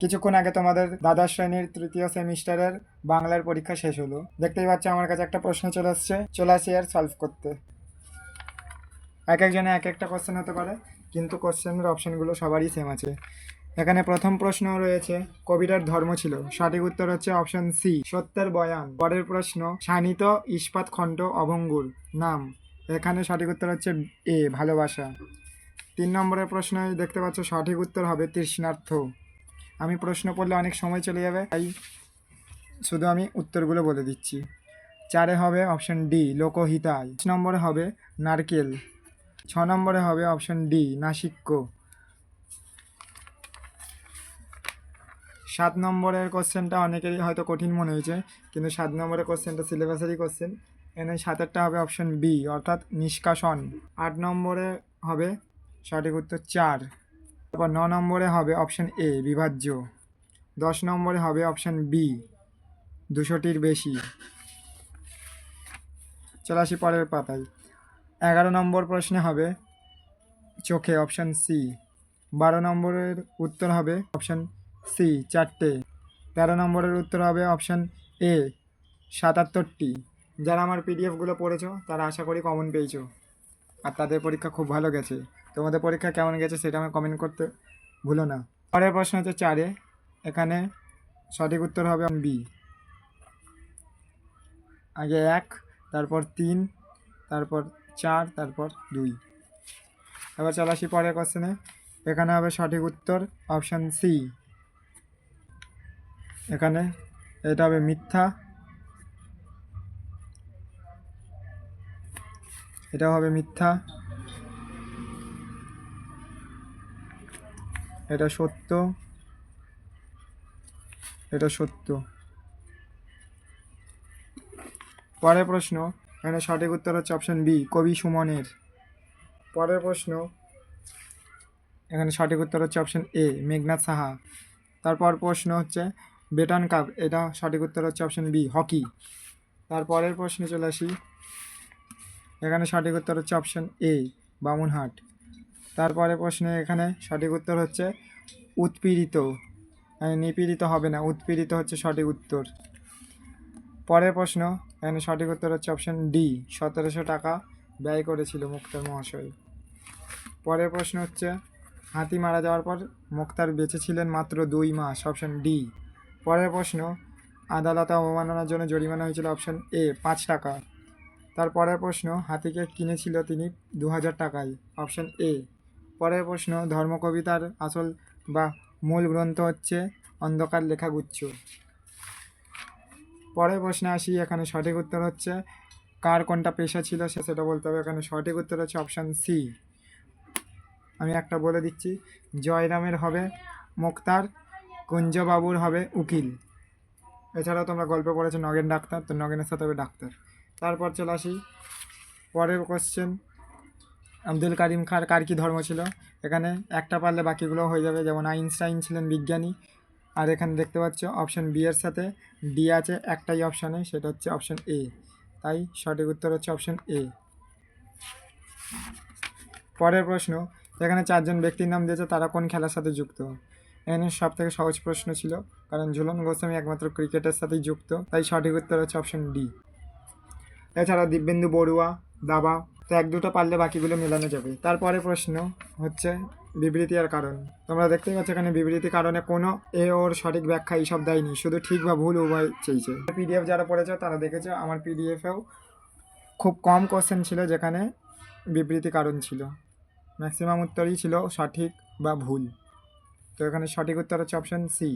কিছুক্ষণ আগে তোমাদের দ্বাদশ শ্রেণির তৃতীয় সেমিস্টারের বাংলার পরীক্ষা শেষ হলো। দেখতেই পাচ্ছ আমার কাছে একটা প্রশ্ন চলে আসছে। চলে আসি আর সলভ করতে। এক একজনে এক একটা কোশ্চেন হতে পারে, কিন্তু কোশ্চেনের অপশনগুলো সবারই সেম আছে। এখানে প্রথম প্রশ্ন রয়েছে, কবিতার ধর্ম ছিল। সঠিক উত্তর হচ্ছে অপশন সি সত্যের বয়ান। পরের প্রশ্ন, শানিত ইস্পাত খণ্ড অভঙ্গুর, নাম। এখানে সঠিক উত্তর হচ্ছে এ ভালোবাসা। তিন নম্বরের প্রশ্ন দেখতে পাচ্ছ সঠিক উত্তর হবে তৃষ্ণার্থ। আমি প্রশ্ন পড়লে অনেক সময় চলে যাবে, তাই শুধু আমি উত্তরগুলো বলে দিচ্ছি। চারে হবে অপশন ডি, লোকহিতায়। পাঁচ নম্বরে হবে নারকেল। ছ নম্বরে হবে অপশন ডি, নাসিক্য। সাত নম্বরের কোশ্চেনটা অনেকেরই হয়তো কঠিন মনে হয়েছে, কিন্তু সাত নম্বরের কোশ্চেনটা সিলেবাসেরই কোশ্চেন। এনে সাতেরটা হবে অপশন বি, অর্থাৎ নিষ্কাশন। আট নম্বরে হবে সঠিক উত্তর চার। তারপর ন নম্বরে হবে অপশান এ বিভাজ্য। দশ নম্বরে হবে অপশান বি দুশোটির বেশি। চলে আসি পরের পাতায়। এগারো নম্বর প্রশ্নে হবে চোখে অপশান সি বারো নম্বরের উত্তর হবে অপশান সি চারটে। তেরো নম্বরের উত্তর হবে অপশান এ সাতাত্তরটি। যারা আমার পিডিএফগুলো পড়েছো, তারা আশা করি কমন পেয়েছ। আর তাদের পরীক্ষা খুব ভালো গেছে। তোমাদের পরীক্ষা কেমন গেছে সেটা আমি কমেন্ট করতে ভুলো না। পরের প্রশ্ন হচ্ছে চারে এখানে সঠিক উত্তর হবে বি আগে এক, তারপর তিন, তারপর চার, তারপর দুই। এবার চলে আসি পরের কোশ্চেনে এখানে হবে সঠিক উত্তর অপশান সি এখানে এটা হবে মিথ্যা। এটা হবে মিথ্যা। এটা সত্য। এটা সত্য। পরের প্রশ্ন, এখানে সঠিক উত্তর হচ্ছে অপশন বি কবি সুমনের। পরের প্রশ্ন, এখানে সঠিক উত্তর হচ্ছে অপশন এ মেঘনাথ সাহা। তারপর প্রশ্ন হচ্ছে বেটান কাপ এটা সঠিক উত্তর হচ্ছে অপশন বি হকি। তারপরের প্রশ্নে চলে আসি, এখানে সঠিক উত্তর হচ্ছে অপশন এ বামুনহাট। তারপরে প্রশ্নে এখানে সঠিক উত্তর হচ্ছে উৎপীড়িত। মানে নিপীড়িত হবে না, উৎপীড়িত হচ্ছে সঠিক উত্তর। পরের প্রশ্ন, এখানে সঠিক উত্তর হচ্ছে অপশন ডি সতেরোশো টাকা ব্যয় করেছিল মুক্তার মহাশয়। পরের প্রশ্ন হচ্ছে, হাতি মারা যাওয়ার পর মুক্তার বেঁচে ছিলেন মাত্র দুই মাস অপশন ডি পরের প্রশ্ন, আদালতে অবমাননার জন্য জরিমানা হয়েছিল অপশন এ পাঁচ টাকা। তার পরের প্রশ্ন, হাতিকে কিনেছিল তিনি দু হাজার টাকায় অপশান এ পরের প্রশ্ন, ধর্মকবিতার আসল বা মূল গ্রন্থ হচ্ছে অন্ধকার লেখাগুচ্ছ। পরের প্রশ্নে আসি, এখানে সঠিক উত্তর হচ্ছে, কার কোনটা পেশা ছিল সে, সেটা বলতে হবে। এখানে সঠিক উত্তর হচ্ছে অপশান সি। আমি একটা বলে দিচ্ছি, জয়রামের হবে মুক্তার, কুঞ্জবাবুর হবে উকিল। এছাড়াও তোমরা গল্প পড়েছো নগেন ডাক্তার, তো নগেনের সাথে হবে ডাক্তার। তারপর চলে আসি, পরের কোশ্চেন আব্দুল কারিম খার, কার কী ধর্ম ছিল? এখানে একটা পারলে বাকিগুলো হয়ে যাবে। যেমন আইনস্টাইন ছিলেন বিজ্ঞানী। আর এখানে দেখতে পাচ্ছ অপশন বি এর সাথে ডি আছে, একটাই অপশানে সেটা হচ্ছে অপশন এ তাই সঠিক উত্তর হচ্ছে অপশন এ পরের প্রশ্ন, এখানে চারজন ব্যক্তির নাম দিয়েছে, তারা কোন খেলার সাথে যুক্ত? এখানে সব থেকে সহজ প্রশ্ন ছিল, কারণ ঝুলন গোস্বামী একমাত্র ক্রিকেটের সাথেই যুক্ত, তাই সঠিক উত্তর হচ্ছে অপশন ডি এছাড়া দিব্যেন্দু বড়ুয়া, দাবা তো এক দুটো পারলে বাকিগুলো মেলানো যাবে। তারপরে প্রশ্ন হচ্ছে বিবৃতি আর কারণ। তোমরা দেখতেই পাচ্ছ এখানে বিবৃতি কারণে কোনো এ ওর সঠিক ব্যাখ্যা এইসব দেয়নি, শুধু ঠিক বা ভুল উভয় চেয়েছে। পিডিএফ যারা পড়েছে তারা দেখেছে, আমার পিডিএফেও খুব কম কোশ্চেন ছিল যেখানে বিবৃতি কারণ ছিল। ম্যাক্সিমাম উত্তরই ছিল সঠিক বা ভুল। তো এখানে সঠিক উত্তর হচ্ছে অপশান সি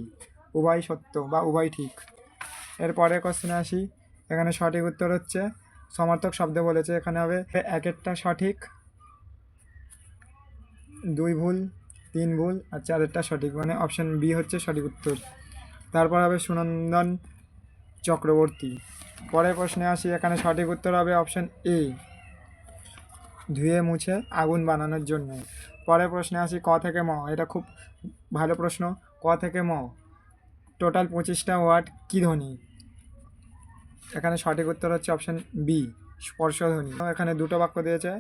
উভয় সত্য বা উভয় ঠিক। এরপরের কোশ্চেনে আসি। এখানে সঠিক উত্তর হচ্ছে সমর্থক শব্দ বলেছে, এখানে হবে এক একটা সঠিক, দুই ভুল, তিন ভুল, আর চারেরটা সঠিক। মানে অপশান বি হচ্ছে সঠিক উত্তর। তারপর হবে সুনন্দন চক্রবর্তী। পরের প্রশ্নে আসি, এখানে সঠিক উত্তর হবে অপশান এ ধুয়ে মুছে আগুন বানানোর জন্য। পরের প্রশ্নে আসি, ক থেকে ম? এটা খুব ভালো প্রশ্ন। ক থেকে ম? টোটাল পঁচিশটা ওয়ার্ড কী ধ্বনি? এখানে সঠিক উত্তর হচ্ছে অপশান বি স্পর্শধ্বনি এখানে দুটো বাক্য দিয়েছে।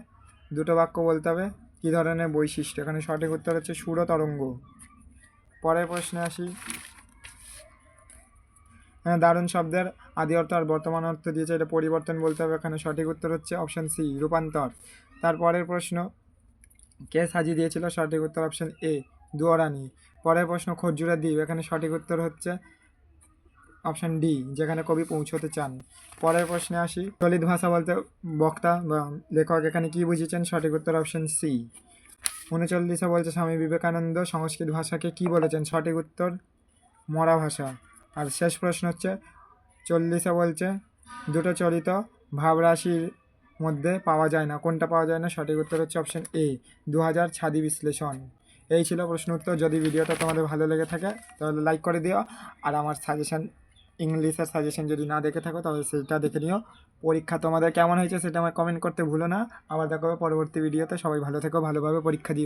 দুটো বাক্য বলতে হবে, কী ধরনের বৈশিষ্ট্য? এখানে সঠিক উত্তর হচ্ছে সুর তরঙ্গ। পরের প্রশ্নে আসি। হ্যাঁ দারুণ শব্দের আদি অর্থ আর বর্তমান অর্থ দিয়েছে, এটা পরিবর্তন বলতে হবে। এখানে সঠিক উত্তর হচ্ছে অপশান সি রূপান্তর। তারপরের প্রশ্ন, কে সাজিয়ে দিয়েছিল? সঠিক উত্তর অপশান এ দুয়ারানি। পরের প্রশ্ন খরজুরা দ্বীপ। এখানে সঠিক উত্তর হচ্ছে অপশান ডি, যেখানে কবি পৌঁছতে চান। পরের প্রশ্নে আসি। দলিত ভাষা বলতে বক্তা বা লেখক এখানে কি বুঝেছেন সঠিক উত্তর অপশান সি। উনচল্লিশে বলছে স্বামী বিবেকানন্দ, সংস্কৃত ভাষাকে কি বলেছেন? সঠিক উত্তর, মরা ভাষা। আর শেষ প্রশ্ন হচ্ছে, চল্লিশে বলছে, দুটো চরিত ভাবরাশির মধ্যে পাওয়া যায় না। কোনটা পাওয়া যায় না? সঠিক উত্তর হচ্ছে অপশন এ দু হাজার ছাদি বিশ্লেষণ। এই ছিল প্রশ্ন উত্তর। যদি ভিডিওটা তোমাদের ভালো লেগে থাকে, তাহলে লাইক করে দিও। আর আমার সাজেশন ইংলিশের সাজেশন যদি না দেখে থাকো, তাহলে সেটা দেখে নিও। পরীক্ষা তোমাদের কেমন হয়েছে সেটা আমার কমেন্ট করতে ভুলো না। আবার দেখো পরবর্তী ভিডিওতে সবাই ভালো থেকো, ভালোভাবে পরীক্ষা দিও।